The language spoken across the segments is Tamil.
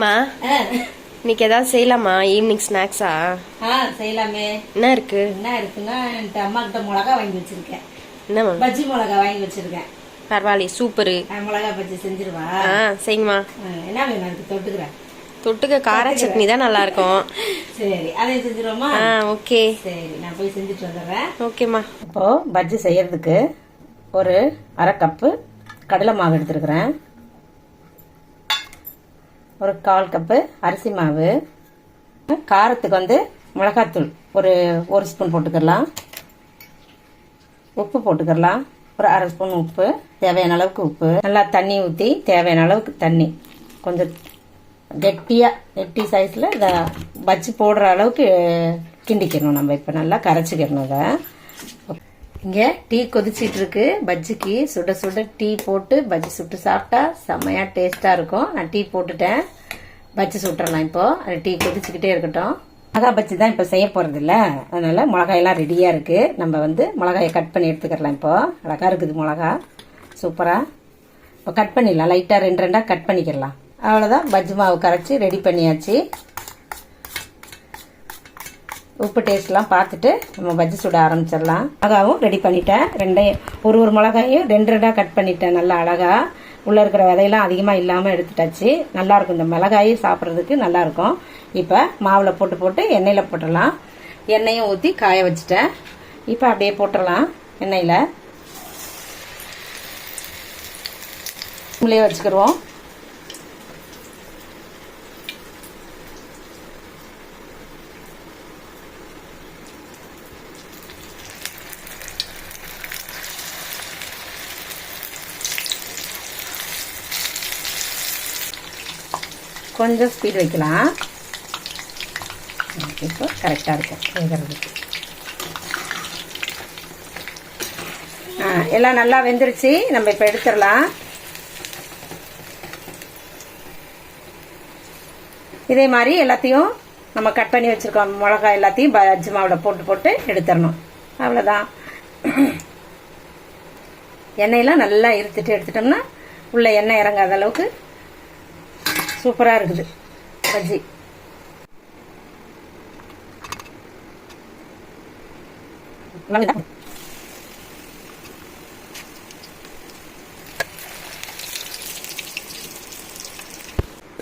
மா இன்னைக்கு ஏதாவது செய்யலாமா? ஈவினிங் ஸ்நாக்ஸா ஆ செய்யலாமே. என்ன இருக்கு? என்ன இருக்குன்னா என்கிட்ட அம்மா கிட்ட மிளகா வாங்கி வச்சிருக்கேன். என்னம்மா? பஜ்ஜி மிளகா வாங்கி வச்சிருக்கேன். பரவாயில்ல சூப்பரு மிளகா பஜ்ஜி செஞ்சிருவா? ஆ செய்யுமா ஆ, என்ன வேணும்? அதுக்கு தொட்டுக்கிறேன். தொட்டுக்க கார சட்னி தான் நல்லா இருக்கும் சரி அதையும் செஞ்சிருவோமா? ஆ ஓகே. சரி நான் போய் செஞ்சுட்டு வந்துடுறேன். ஓகேம்மா. இப்போ பஜ்ஜி செய்யறதுக்கு ஒரு அரை கப்பு கடலை மாவு எடுத்துருக்குறேன். ஒரு கால் கப்பு அரிசி மாவு காரத்துக்கு வந்து மிளகாத்தூள் ஒரு ஒரு ஸ்பூன் போட்டுக்கலாம். உப்பு போட்டுக்கலாம். ஒரு அரை ஸ்பூன் உப்பு தேவையான அளவுக்கு உப்பு. நல்லா தண்ணி ஊற்றி தேவையான அளவுக்கு தண்ணி. கொஞ்சம் கெட்டியாக கெட்டி சைஸில் இதை வச்சு போடுற அளவுக்கு கிண்டிக்கணும் நம்ம. இப்போ நல்லா கரைச்சிக்கிறணும் அதை இங்கே டீ கொதிச்சிட்டு இருக்கு பஜ்ஜிக்கு சுட சுட டீ போட்டு பஜ்ஜி சுட்டு சாப்பிட்டா செம்மையாக டேஸ்ட்டாக இருக்கும். நான் டீ போட்டுட்டேன். பஜ்ஜி சுட்டுறலாம் இப்போ. அது டீ கொதிச்சுக்கிட்டே இருக்கட்டும். மிளகா பஜ்ஜி தான் இப்போ செய்ய போகிறது இல்லை அதனால் மிளகாயெல்லாம் ரெடியாக இருக்குது நம்ம வந்து மிளகாயை கட் பண்ணி எடுத்துக்கிறலாம் இப்போ. அழகாக இருக்குது மிளகா. சூப்பராக இப்போ கட் பண்ணிடலாம். லைட்டாக ரெண்டு ரெண்டாக கட் பண்ணிக்கிறலாம். அவ்வளோதான் பஜ்ஜி மாவு கரைச்சி ரெடி பண்ணியாச்சு. உப்பு டேஸ்ட்லாம் பார்த்துட்டு நம்ம பஜ்ஜி சுட ஆரம்பிச்சிடலாம். மிளகாவும் ரெடி பண்ணிட்டேன். ரெண்டையும் ஒரு ஒரு மிளகாயும் ரெண்டு ரெண்டாக கட் பண்ணிட்டேன் நல்லா அழகாக உள்ளே இருக்கிற விதையெல்லாம் அதிகமாக இல்லாமல் எடுத்துட்டாச்சு. நல்லாயிருக்கும் இந்த மிளகாயும் சாப்பிட்றதுக்கு நல்லாயிருக்கும் இப்போ மாவில் போட்டு போட்டு எண்ணெயில் போட்டுடலாம். எண்ணெயும் ஊற்றி காய வச்சுட்டேன். இப்போ அப்படியே போட்டுடலாம் எண்ணெயில். உள்ளே வச்சுக்கிடுவோம் கொஞ்சம் ஸ்பீட் வைக்கலாம். இப்போ கரெக்டாக இருக்கும். வேகிறதுக்கு ஆ எல்லாம் நல்லா வெந்துருச்சு. நம்ம இப்போ எடுத்துடலாம். இதே மாதிரி எல்லாத்தையும் நம்ம கட் பண்ணி வச்சிருக்கோம். மிளகாய் எல்லாத்தையும் பஜ்ஜி மாவில் போட்டு போட்டு எடுத்துடணும். அவ்வளோதான் எண்ணெயெல்லாம் நல்லா இருத்துட்டு எடுத்துட்டோம்னா உள்ளே எண்ணெய் இறங்காத அளவுக்கு சூப்பராக இருக்குது. பஜ்ஜி.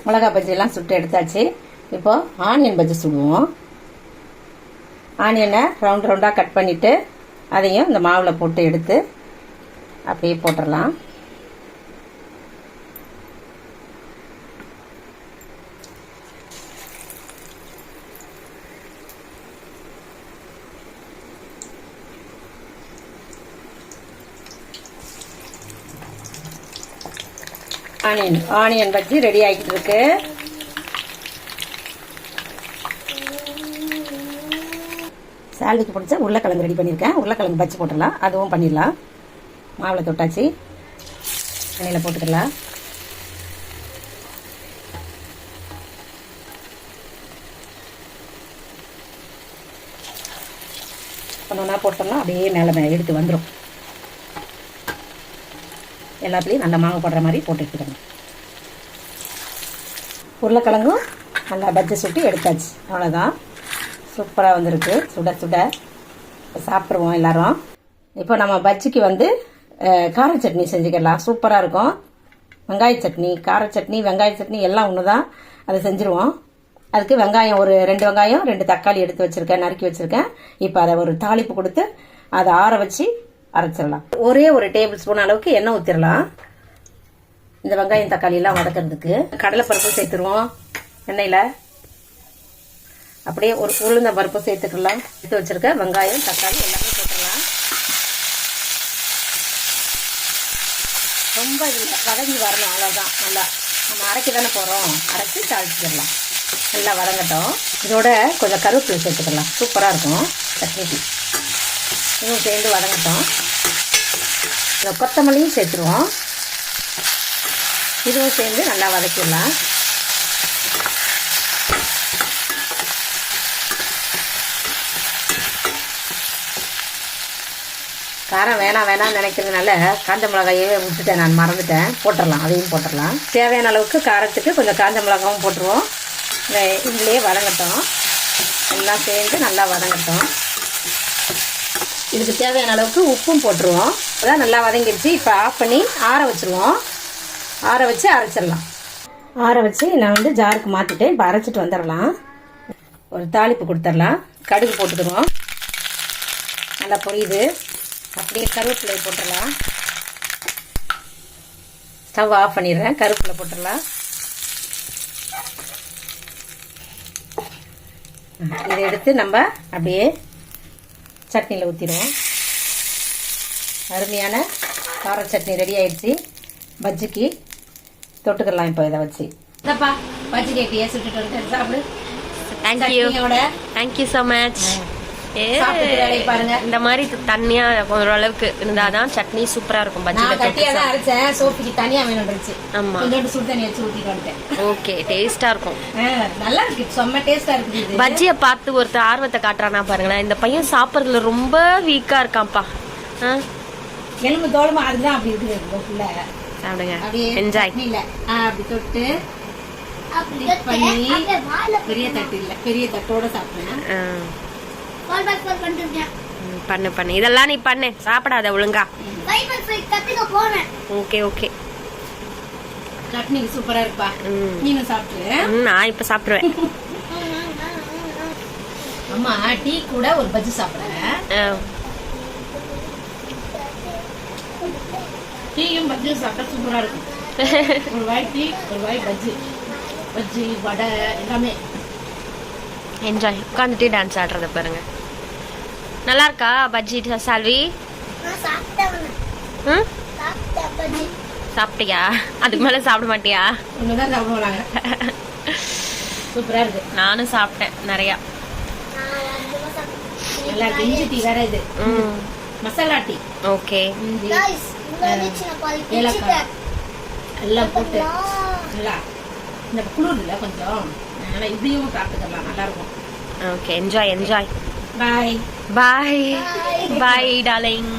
மிளகா பஜ்ஜி எல்லாம் சுட்டு எடுத்தாச்சு. இப்போ ஆனியன் பஜ்ஜி சுடுவோம். ஆனியனை ரவுண்ட் ரவுண்டாக கட் பண்ணிட்டு அதையும் இந்த மாவில் போட்டு எடுத்து அப்படியே போட்டுடலாம் ஆனியன் ஆனியன் பஜ்ஜி ரெடி ஆகிட்டு இருக்கு. சாலடிக்கு பிடிச்ச உருளைக்கிழங்கு ரெடி பண்ணியிருக்கேன். உருளைக்கிழங்கு பஜ்ஜி போட்டுடலாம். அதுவும் பண்ணிடலாம். மாவில் தொட்டாச்சு. எண்ணெயில் போட்டுக்கலாம். ஒன்றா போட்டோம்னா அப்படியே மேலே எடுத்து வந்துடும் எல்லாத்துலேயும் நல்லா மாவு போடுற மாதிரி போட்டு எடுத்துக்கணும். உருளைக்கிழங்கும் நல்லா பஜ்ஜி சுட்டு எடுத்தாச்சு. அவ்வளோதான் சூப்பராக வந்திருக்கு. சுட சுட. சாப்பிடுவோம் சாப்பிட்ருவோம் எல்லாரும். இப்போ நம்ம பஜ்ஜிக்கு வந்து கார சட்னி செஞ்சுக்கலாம். சூப்பராக இருக்கும். வெங்காய சட்னி கார சட்னி வெங்காய சட்னி எல்லாம் ஒன்று தான் அதை செஞ்சுருவோம். அதுக்கு வெங்காயம் ஒரு ரெண்டு வெங்காயம் ரெண்டு தக்காளி எடுத்து வச்சுருக்கேன் நறுக்கி வச்சுருக்கேன். இப்போ அதை ஒரு தாளிப்பு கொடுத்து அதை ஆற வச்சு அரைச்சிடலாம். ஒரே ஒரு டேபிள் ஸ்பூன் அளவுக்கு எண்ணெய் ஊற்றிடலாம் இந்த வெங்காயம் தக்காளி எல்லாம் வதக்கிறதுக்கு. கடலைப்பருப்பு சேர்த்துருவோம் எண்ணெயில். அப்படியே ஒரு உளுந்த பருப்பு சேர்த்துக்கலாம். எடுத்து வச்சிருக்க வெங்காயம் தக்காளி எல்லாமே போட்டுடலாம் ரொம்ப இதில் வதங்கி வரணும் அவ்வளோதான் நல்லா. நம்ம அரைக்க தானே போகிறோம் அரைச்சி தாளிச்சிடலாம். நல்லா வதங்கட்டும். இதோட கொஞ்சம் கருவேப்பிலை சேர்த்துக்கலாம். சூப்பராக இருக்கும். சட்னிக்கு. இதுவும் சேர்ந்து வதங்கட்டும். கொத்தமல்லியும் சேர்த்துருவோம். இதுவும் சேர்ந்து நல்லா வதக்கிடலாம். காரம் வேணாம் வேணாம்னு நினைக்கிறதுனால காஞ்ச மிளகாயே விட்டுட்டேன் நான் மறந்துட்டேன். போட்டுடலாம் அதையும் போட்டுடலாம். தேவையான அளவுக்கு காரத்துக்கு கொஞ்சம் காஞ்ச மிளகாவும் போட்டுருவோம். இந்த இதுலேயே வதங்கட்டும். எல்லாம் சேர்ந்து நல்லா வதங்கட்டும். இதுக்கு தேவையான அளவுக்கு உப்பும் போட்டுருவோம். அதான் நல்லா வதங்கிடுச்சு. இப்போ ஆஃப் பண்ணி ஆற வச்சுருவோம். ஆற வச்சு அரைச்சிடலாம். ஆற வச்சு நான் வந்து ஜாருக்கு மாற்றிட்டு இப்போ அரைச்சிட்டு வந்துடலாம். ஒரு தாளிப்பு கொடுத்துடலாம். கடுகு போட்டுக்கிறோம் நல்லா பொரியுது. அப்படியே கருவேப்பிலை போட்டுடலாம். ஸ்டவ் ஆஃப் பண்ணிடுறேன். கருவேப்பிலை போட்டுடலாம். இதை எடுத்து நம்ம அப்படியே சட்னியில் ஊற்றிடுவோம் அருமையான கார சட்னி ரெடி ஆயிடுச்சு. பஜ்ஜிக்கு தொட்டுக்கலாம் இப்போ இதை வச்சு. இதப்பா பஜ்ஜி கேட்டியே சுட்டுட்டு வந்து சாப்பிடு. தேங்க்யூ தேங்க்யூ ஸோ மச் பாருங்க. இந்த மாதிரி தண்ணியா ஓரளவுக்கு இருந்தாதான் சட்னி சூப்பரா இருக்கும் பஜ்ஜில கட்டியா தான் அரைச்சேன். சோப்புக்கு தனியா வேணும்ன்றுச்சு ஆமா. சுடு தண்ணி வச்சு ஊத்திட்டு வந்துட்டேன். ஓகே டேஸ்டா இருக்கும். நல்லா இருக்கு. செம்ம டேஸ்டா இருக்குது இது. பஜ்ஜியை பார்த்து ஒருத்தர் ஆர்வத்தை காட்டுறானா பாருங்களேன். இந்த பையன் சாப்பிட்றதுல ரொம்ப வீக்கா இருக்கான்ப்பா. எலும்பு தோலுமா அதுதான் அப்படி இருக்குது சாப்பிடுங்க. என்ஜாய் இல்ல அப்படி தொட்டு பெரிய தட்டு இல்ல பெரிய தட்டோட பண்ணு பண்ணு. இதெல்லாம் நீ பண்ணு. சாப்பிடாத ஒழுங்கா. கத்துக்க ஓகே ஓகே. சட்னி சூப்பரா இருப்பா. ம். நீனும் சாப்பிட்டு ம், நான் இப்ப சாப்பிடுவேன். அம்மா டீ கூட ஒரு பஜ்ஜி சாப்பிடுறேன் டீயும் பஜ்ஜியும் சாப்பிட்டா சூப்பரா இருக்கும். ஒரு வாய் டீ ஒரு வாய் பஜ்ஜி. பஜ்ஜி வடை எல்லாமே. என்ஜாய் உட்காந்துட்டு டான்ஸ் ஆடுறத பாருங்க. நல்லா இருக்கா பஜ்ஜி சால்வி? நான் சாப்பிட்டேன் ம் சாப்பிட்டேன் பஜ்ஜி. சாப்பிட்டியா? அதுக்கு மேல சாப்பிட மாட்டியா? சூப்பரா இருக்கு. நானும் சாப்பிட்டேன் நிறையா. மசாலா டீ. ஓகே. எல்லாம் போட்டு. நல்லா. இந்த குளிர் இல்லை கொஞ்சம். அதனால இதையும் சாப்பிட்டுக்கலாம். நல்லா இருக்கும். Okay enjoy enjoy bye bye Bye. Bye darling